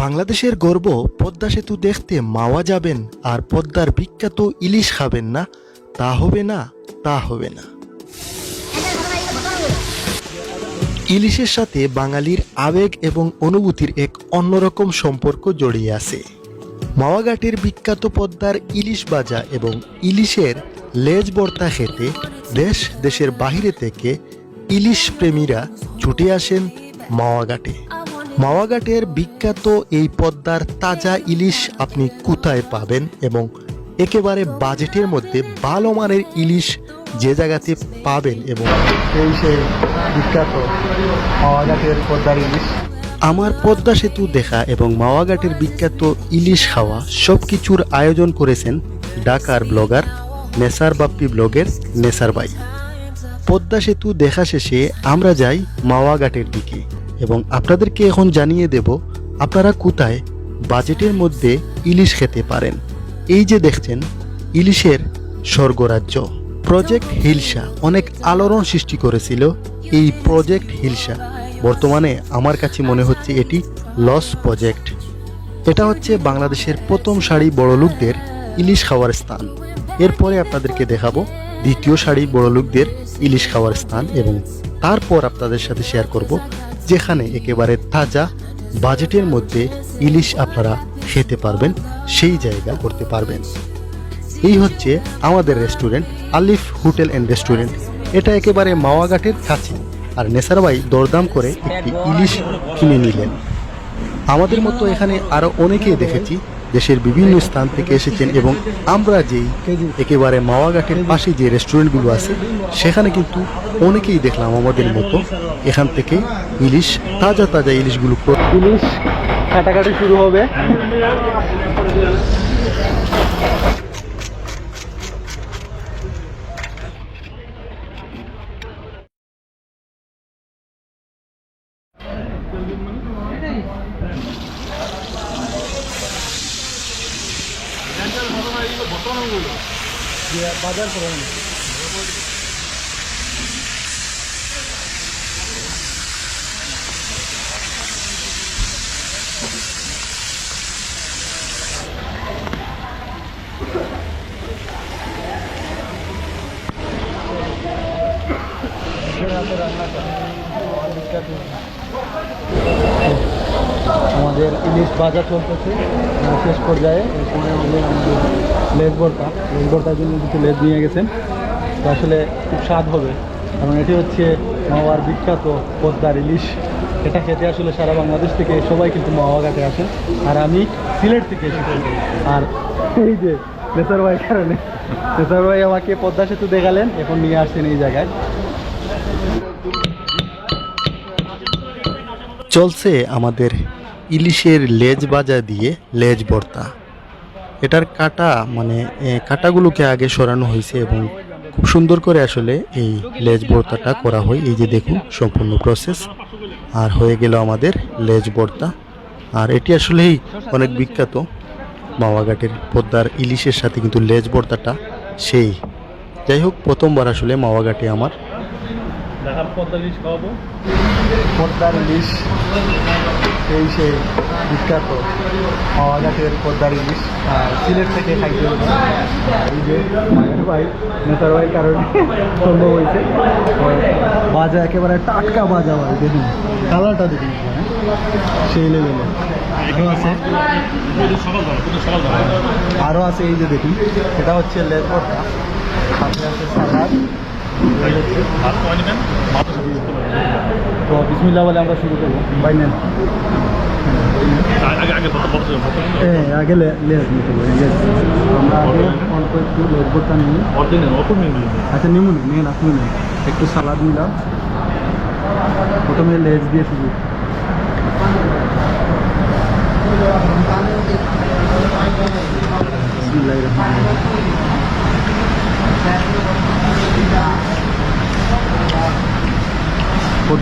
বাংলাদেশের গর্ব, পদ্মা সেতু দেখতে মাওয়া যাবেন আর পদ্মার বিখ্যাত ইলিশ খাবেন না। তা হবে না, তা হবে না। ইলিশের সাথে বাঙালির আবেগ এবং অনুভূতির এক অন্যরকম সম্পর্ক জড়িয়ে আছে। মাওয়াঘাটের বিখ্যাত পদ্মার ইলিশ বাজা এবং ইলিশের লেজ বর্তা খেতে দেশ, দেশের বাহিরে থেকে ইলিশ প্রেমীরা ছুটে আসেন মাওয়াঘাটে। মাওয়াঘাটের বিখ্যাত এই পদ্মার তাজা ইলিশ আপনি কোথায় পাবেন এবং একেবারে বাজেটের মধ্যে ভালো মানের ইলিশ যে জায়গাতে পাবেন এবং সেই বিখ্যাত মাওয়াঘাটের পদ্মার ইলিশ। আমার পদ্মা সেতু দেখা এবং মাওয়াঘাটের বিখ্যাত ইলিশ খাওয়া সব কিছুর আয়োজন করেছেন ঢাকার ব্লগার নেসার বাপ্পি ব্লগের নেসার ভাই। পদ্মা সেতু দেখা শেষে আমরা যাই মাওয়াঘাটের দিকে। এবং আপনাদেরকে এখন জানিয়ে দেব, আপনারা কোথায় বাজেটের মধ্যে ইলিশ খেতে পারেন। এই যে দেখছেন, ইলিশের স্বর্গরাজ্য। প্রজেক্ট হিলসা অনেক আলোড়ন সৃষ্টি করেছিল এই প্রজেক্ট হিলসা বর্তমানে আমার কাছে মনে হচ্ছে এটি লস প্রজেক্ট এটা হচ্ছে বাংলাদেশের প্রথম সারি বড় লোকদের ইলিশ খাওয়ার স্থান। এরপরে আপনাদেরকে দেখাবো দ্বিতীয় সারি বড় লোকদের ইলিশ খাওয়ার স্থান এবং তারপর আপনাদের সাথে শেয়ার করব যেখানে একেবারে তাজা বাজেটের মধ্যে ইলিশ আপনারা খেতে পারবেন, সেই জায়গা করতে পারবেন। এই হচ্ছে আমাদের restaurant, Alif hotel and restaurant. এটা একেবারে মাওয়াঘাটের কাছে। আর নেসারবাই দরদাম করে একটি ইলিশ কিনে নিলেন। আমাদের মতো এখানে আরও অনেকেই দেখেছি দেশের বিভিন্ন স্থান থেকে এসেছেন এবং আমরা যেই একেবারে মাওয়াঘাটের পাশে যে রেস্টুরেন্টগুলো আছে, সেখানে কিন্তু অনেকেই দেখলাম আমাদের মতো এখান থেকে ইলিশ, তাজা তাজা ইলিশগুলো ইলিশ কাটাকাটি শুরু হবে। 관자를 벗어나 이걸 벗어난 거예요. 예, 맞아요, 그럼. 제가 들어갔다. বাজার চলতেছে। শেষ পর্যায়ে এরপরে আমাদের আমাদের লেজ ভর্তা। লেজ ভর্তার জন্য কিছু লেজ নিয়ে গেছেন। তো আসলে খুব স্বাদ হবে। কারণ এটি হচ্ছে মাওয়ার বিখ্যাত পদ্মার ইলিশ। এটা খেতে আসলে সারা বাংলাদেশ থেকে সবাই কিন্তু মাওয়া ঘাটে আসেন আর আমি সিলেট থেকে এসেছি আর এই যে নেতার ভাই কারণে। নেতার ভাই আমাকে পদ্মা সেতু দেখালেন। এখন নিয়ে আসছেন এই জায়গায়। চলছে আমাদের ইলিশের লেজ বাজা দিয়ে লেজ ভর্তা। এটার কাটা মানে কাটাগুলোকে আগে সরানো হয়েছে এবং খুব সুন্দর করে আসলে এই লেজ ভর্তাটা করা হয়। এই যে দেখুন, সম্পূর্ণ প্রসেস আর হয়ে গেল আমাদের লেজ ভর্তা। আর এটি আসলেই অনেক বিখ্যাত। মাওয়াঘাটের পদ্মার ইলিশের সাথে কিন্তু লেজ ভর্তাটা সেই। যাই হোক, প্রথমবার আসলে মাওয়াঘাটে আমার দেখার পদ্মা ইলিশ খাওয়াবো। পদ্মার ইলিশ সেই সেই বিখ্যাত মাওয়াঘাটের পদ্মার ইলিশ সিলেট থেকে খাইতে এই যে মায়ের ভাই নেতার ভাই কারণে সম্ভব হয়েছে। বাজা, একেবারে টাটকা বাজা ভাই, দেখুন, কালারটা দেখুন সেই লেভেলে আরও আছে। আরও আছে এই যে দেখুন এটা হচ্ছে ভর্তা সাথে আছে সালাদ। এই হচ্ছে ভাত খাওয়া নেবেন মাথা শুরু করতে পারবেন তো বিসমিল্লা বলে আমরা শুরু করব বাই নেন আগে আগে ভর্তা ভর্তা ভর্তা হ্যাঁ আগে লেজ নিতে হবে লেজ আমরা আগে অল্প একটু লেজ ভর্তা নিই অর্ধেক অল্প নিয়ে আচ্ছা নিমুন নেন আপনি নেন একটু সালাদ নিলাম প্রথমে লেজ দিয়ে শুরু বিসমিল্লাহির রহমানির রহিম।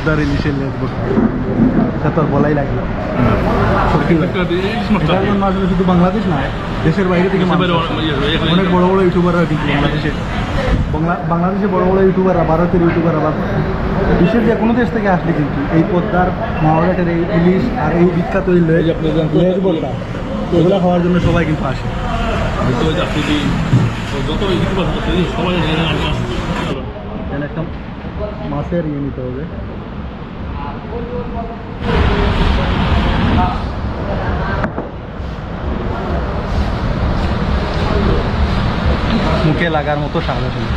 পদ্মার ইলিশের ভর্তা এটা তো বলাই লাগবে জন্য আসলে শুধু বাংলাদেশ না দেশের বাইরে থেকে। অনেক বড় বড় ইউটিউবাররা কিন্তু বাংলাদেশে বাংলা বাংলাদেশে বড় বড় ইউটিউবাররা ভারতের ইউটিউবাররা বা বিশ্বের যে কোনো দেশ থেকে আসলে কিন্তু এই পদ্মার মাওয়াঘাটের এই ইলিশ আর এই বিখ্যাত এই লেজ বলটা এগুলো খাওয়ার জন্য সবাই কিন্তু আসে। যত ইউটিউবার সবাই একটা মাছের ইয়ে নিতে হবে। মুখে লাগার মতো স্বাদ আসলে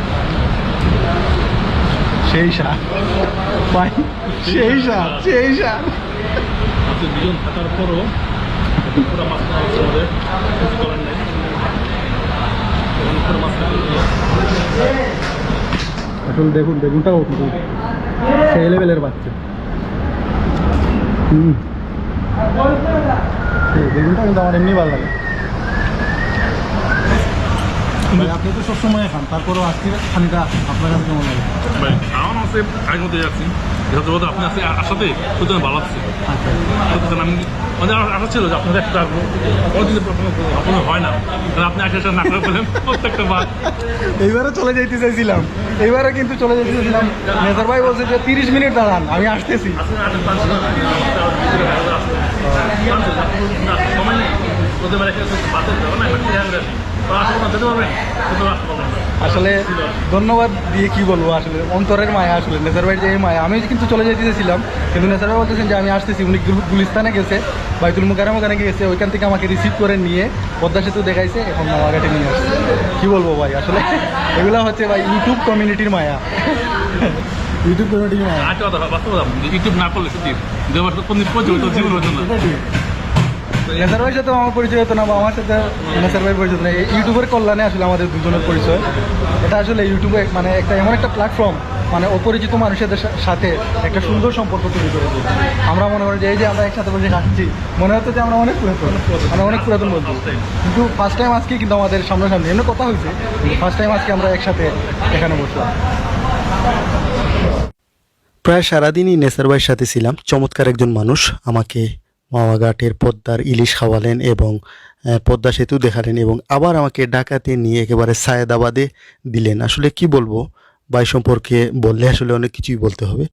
সেই স্বাদ ভাই সেই স্বাদ সেই স্বাদ দুজন থাকার পরও পুরো মাছ হচ্ছে আমাদের কিছু করার নেই। এখন পুরো মাছ খাওয়া হচ্ছে। আসলে দেখুন বেগুনটাও সেই লেভেলের বাচ্চা। হুম। বেগুনটা কিন্তু আমার এমনি ভালো লাগে। আপনি তো সবসময় খান তারপরেও আজকে খানিটা আপনার কাছে কেমন লাগে? আমার আছে আগের মধ্যে যাচ্ছি। এটা তো আপনি আছে আসাতে প্রথমে ভালো আচ্ছা। আমি আশা ছিল যে আপনাদের একটা আপনার হয় না। আপনি না করে প্রত্যেকটা বার। এইবারে চলে যেতে চাইছিলাম। এইবারে কিন্তু চলে যেতে চাইছিলাম। নেতার ভাই বলছে যে তিরিশ মিনিট দাঁড়ান আমি আসতেছি। সময় নেই। ওদের বাসে যাব আসতে পারবেন না। আসলে ধন্যবাদ দিয়ে কি বলব আসলে অন্তরের মায়া আসলে নেতার ভাইয়ের যে এই মায়া। আমি কিন্তু চলে যেতে চেয়েছিলাম কিন্তু নেতার ভাই বলতেছেন যে আমি আসতেছি উনি গুল- গুলিস্তানে গেছে বাইতুল মুকারাম ওখানে গেছে ওইখান থেকে আমাকে রিসিভ করে নিয়ে পদ্মা সেতু দেখাইছে এখন মামাঘাটে নিয়ে আসছে। কি বলব ভাই আসলে এগুলো হচ্ছে ভাই ইউটিউব কমিউনিটির মায়া। ইউটিউব কমিউনিটির মায়া। ইউটিউব না করলে সত্যি জীবন হতো না। নেসার ভাইয়ের সাথে আমার পরিচয় হতো না, বা আমার সাথে নেসার ভাইয়ের পরিচয় না। ইউটিউবের কল্যাণে আসলে আমাদের দুজনের পরিচয়। এটা আসলে ইউটিউবে মানে একটা এমন একটা প্ল্যাটফর্ম মানে অপরিচিত মানুষের সাথে একটা সুন্দর সম্পর্ক তৈরি করেছে আমরা মনে করি যে এই যে আমরা একসাথে বসে হাসছি মনে হতো যে আমরা অনেক পুরাতন, আমরা অনেক পুরাতন বলছি কিন্তু ফার্স্ট টাইম আজকে কিন্তু আমাদের সামনাসামনি, এমনি কথা হয়েছে ফার্স্ট টাইম আজকে আমরা একসাথে এখানে বসলাম। প্রায় সারাদিনই নেসার ভাইয়ের সাথে ছিলাম। চমৎকার একজন মানুষ আমাকে মাওয়াঘাটের পদ্মার ইলিশ খাওয়ালেন এবং পদ্মা সেতু দেখালেন এবং আবার আমাকে ডাকাতে নিয়ে একেবারে সায়েদাবাদে দিলেন। আসলে কি বলব? বাই সম্পর্কে বললে আসলে অনেক কিছুই বলতে হবে।